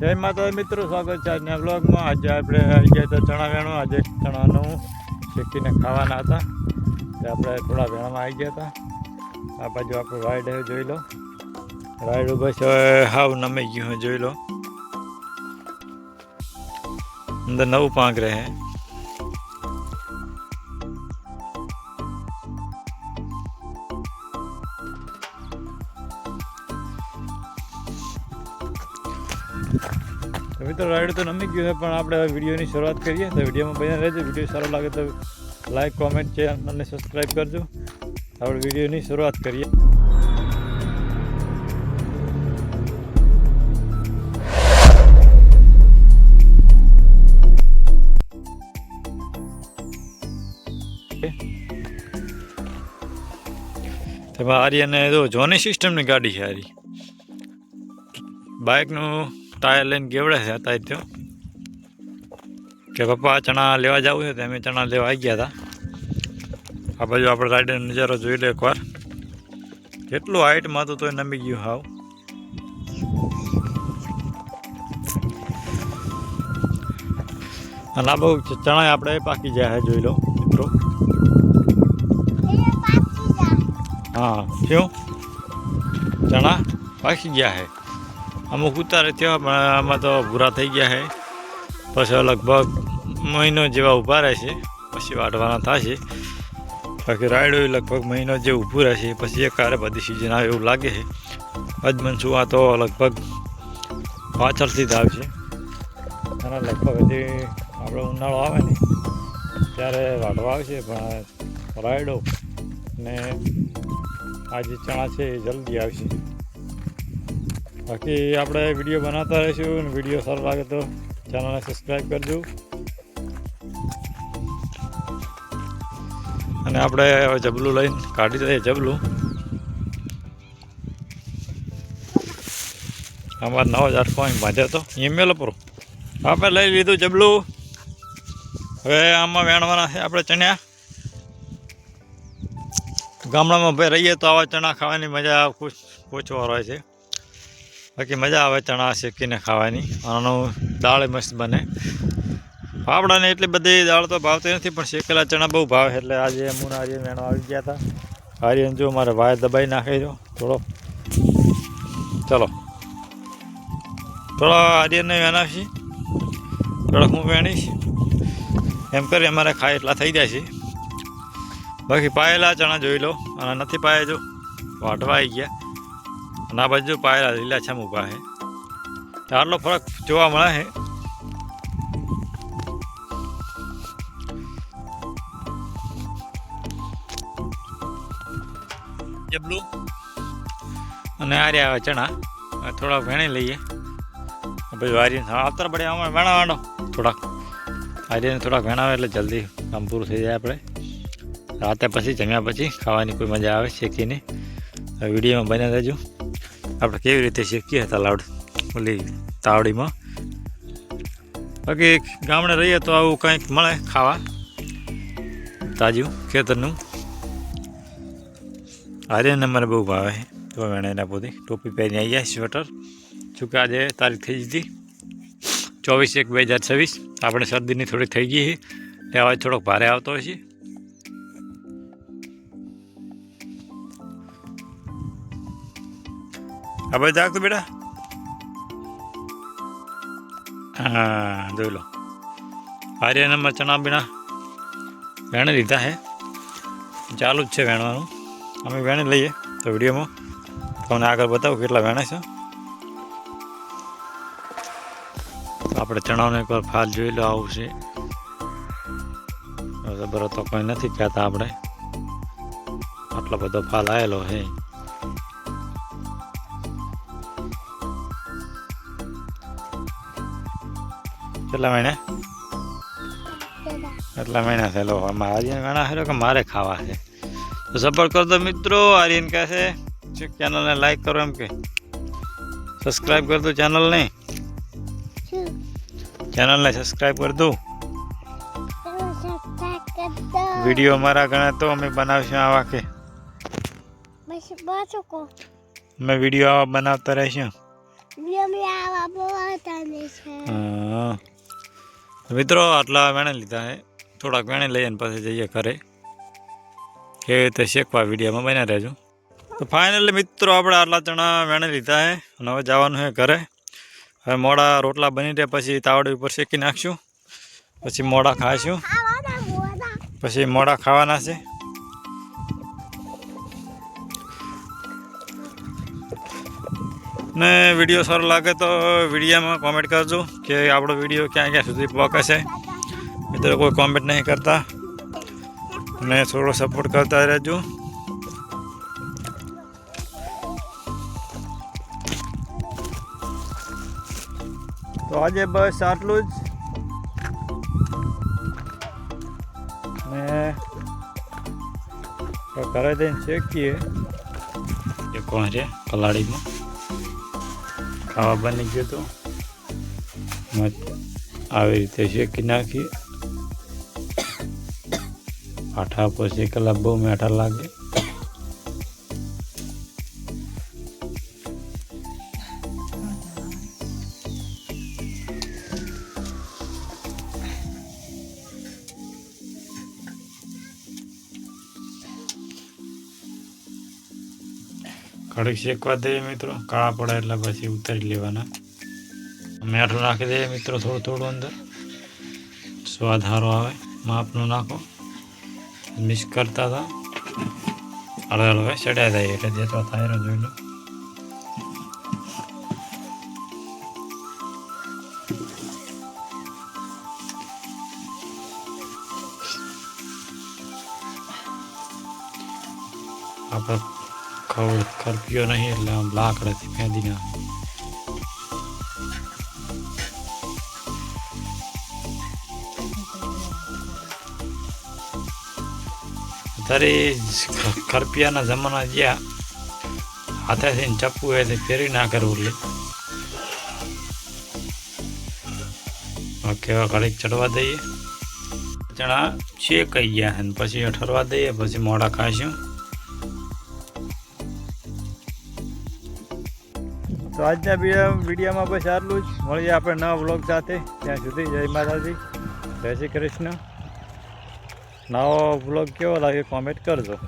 જય માતા મિત્રો, સ્વાગત છે આજના બ્લોગમાં આજે આપણે આવી ગયા હતા ચણા વેણો આજે ચણાનું શેકીને ખાવાના હતા. તે આપણે થોડા વેણમાં આવી ગયા હતા. આ બાજુ આપણું રાઈડ જોઈ લો. રાઈડ છે હાવ નમી ગયું, જોઈ લો. અંદર નવું પાંખ રહે. મિત્રો રાઈડ તો નમી ગયું છે, પણ આપણે વિડીયોની શરૂઆત કરીએ. તો વિડીયોમાં બને રહેજો. વીડિયો સારો લાગે તો લાઈક કોમેન્ટ ચેનલને સબસ્ક્રાઈબ કરજો. આપણે વિડીયોની શરૂઆત કરીએ. તેમાં આર્યને જો જોની સિસ્ટમની ગાડી છે આરી. બાઇકનું ટાયર લઈને ગેવડે છે હતા તો. કે પપ્પા ચણા લેવા જવું છે તો અમે ચણા લેવા આવી ગયા હતા. આ બાજુ આપણે રાઈડર નજારો જોઈ લો એકવાર. કેટલું હાઈટમાં હતું તોય નમી ગયું હાવ. અને આ બહુ ચણા આપણે પાકી ગયા છે જોઈ લો મિત્રો. હા શું? ચણા પાકી ગયા છે. અમુક ઉતારે થયા પણ આમાં તો ભૂરા થઈ ગયા છે. પછી લગભગ મહિનો જેવા ઊભા રહેશે પછી વાટવાના થશે. બાકી રાયડો લગભગ મહિનો જે ઊભું રહેશે પછી એકારે બધી સિઝન આવે એવું લાગે છે. અજમનસુ આ તો લગભગ પાછળથી જ આવશે અને લગભગ હજી આપણે ઉનાળો આવે ને, ત્યારે વાટવા આવશે પણ રાયડો ને આ જે ચણા છે એ જલ્દી આવશે બાકી આપણે વીડિયો બનાવતા રહીશું વીડિયો સારો લાગે તો ચેનલને સબસ્ક્રાઈબ કરજો. અને આપણે હવે જબલું લઈને કાઢી દઈએ જબલું. અમારે નવો હજાર કોઈ બાંધ્યો હતો. એ પર પરો. આપણે લઈ લીધું જબલું. હવે આમાં વેણવાના છે આપણે ચણ્યા. ગામડામાં ભાઈ રહીએ તો આવા ચણા ખાવાની મજા ખુશ ઓછો હોય છે. બાકી મજા આવે ચણા શેકીને ખાવાની. આનું દાળ મસ્ત બને. ફાફડાને એટલી બધી દાળ તો ભાવતી નથી, પણ શેકેલા ચણા બહુ ભાવે. એટલે આજે હું આર્યન મેણો આવી ગયા હતા. આર્યન જો મારે વાય દબાઈ નાખી દો થોડો. ચલો. થોડો આર્યનને વેણાવશી થોડોક હું વેણીશ. એમ કરી અમારે ખાય એટલા થઈ જાય છે. બાકી પાયેલા ચણા જોઈ લો. અને નથી પાયા જો. વાટવા આવી ગયા. અને આ બાજુ પાયેલા લીલાછમ ઊભા છે. આટલો ફરક જોવા મળે છે. જબલું અને આર્યા રહ્યા ચણા. થોડા થોડાક વેણી લઈએ. પછી આર્યન આવતર પડે આમાં વેણા વાંડો થોડાક. આર્યને થોડાક વેણાવે એટલે જલ્દી કામ પૂરું થઈ જાય આપણે. રાતે પછી જમ્યા પછી ખાવાની કોઈ મજા આવે શેકીને. આ વિડીયોમાં બન્યા રહેજો. આપણે કેવી રીતે શીખીએ હતા લાવડ ઓલી તાવડીમાં. બાકી ગામડે રહીએ તો આવું કંઈક મળે ખાવા. તાજું, ખેતરનું. આર્યને મને બહુ ભાવે તો મેણે એના પોતે ટોપી પહેરીને આવી જાય સ્વેટર. શું કે આજે તારીખ થઈ જતી ચોવીસ એક બે હજાર છવ્વીસ. આપણે શરદીની થોડી થઈ ગઈ છે. એટલે અવાજ થોડોક ભારે આવતો હોય છે. આ બાજુ જાગતો બેટા? હા, જોઈ લો. આર્ય મરચણા ચણા બીણા વેણે લીધા છે ચાલુ જ છે વેણવાનું. અમે વેણે લઈએ તો વિડીયોમાં. તમને આગળ બતાવું કેટલા વેણા છે. આપણે ચણાનો એકવાર ફાલ જોઈ લો, આવું છે. જબર તો કોઈ નથી કહેતા આપણે. આટલો બધો ફાલ આવેલો છે કેટલા મહિને? એટલા મહિના છે લો આમાં આર્યન ઘણા છે કે મારે ખાવા છે. તો સપોર્ટ કરો તો મિત્રો આર્યન કહે છે ચેનલને લાઈક કરો એમ કે. સબસ્ક્રાઈબ કરી ચેનલ ચેનલને ચેનલને સબસ્ક્રાઈબ કરતું વીડિયો અમારા ઘણા તો અમે બનાવશું આવા કે. અમે વીડિયો આવા બનાવતા રહીશું. મિત્રો આટલા વેણે લીધા હે. થોડાક વેણે લઈને પછી જઈએ ઘરે. કેવી રીતે શેકવા વિડીયોમાં બન્યા રહેજો. તો ફાઇનલી મિત્રો આપણે આટલા ચણા વેણે લીધા હે અને હવે જવાનું છે ઘરે. હવે મોડા રોટલા બની રહ્યા પછી તાવડી ઉપર શેકી નાખશું. પછી મોડા ખાઈશું. પછી મોડા ખાવાના છે. ને વીડિયો સારો લાગે તો વિડીયોમાં કોમેન્ટ કરજો કે આપણો વીડિયો ક્યાં ક્યાં સુધી પહોંચશે મિત્રો, કોઈ કોમેન્ટ નહીં કરતા. અને થોડો સપોર્ટ કરતા રહેજો. તો આજે બસ આટલું જ. ને ઘરે જઈને શેકીએ. એ કોણ છે? કલાડીમાં ખાવા બની ગયું તો મત આવી રીતે શેકી નાખી. આઠા પર શેકેલા બહુ મેઠા લાગે. કડક શેકવા દઈએ મિત્રો. કાળા પડે એટલે પછી ઉતારી લેવાના. મેઠું નાખી દઈએ મિત્રો થોડું થોડું અંદર. સ્વાદ સારો આવે. માપનું નાખો. મિક્સ કરતા હતા. હળવે હળવે ચડ્યા થાય. એટલે જેટલો થાય જોઈ લો. આપણે ખરપ્યો નહીં એટલે આમ લાકડાથી ફેંદી નાખે અત્યારે કરપિયાના જમાના જ્યાં હાથેથી ચપ્પુ હોય તે ફેરી ના કરવું લે. કેવા ઘડીક ચડવા દઈએ. ચણા શેકાઈ ગયા પછી ઠરવા દઈએ, પછી મોડા ખાઈશું. તો આજના વિડીયોમાં બસ આટલું જ. મળીએ આપણે નવા વ્લોગ સાથે. ત્યાં સુધી જય માતાજી. જય શ્રી કૃષ્ણ. નવો વ્લોગ કેવો લાગે કોમેન્ટ કરજો.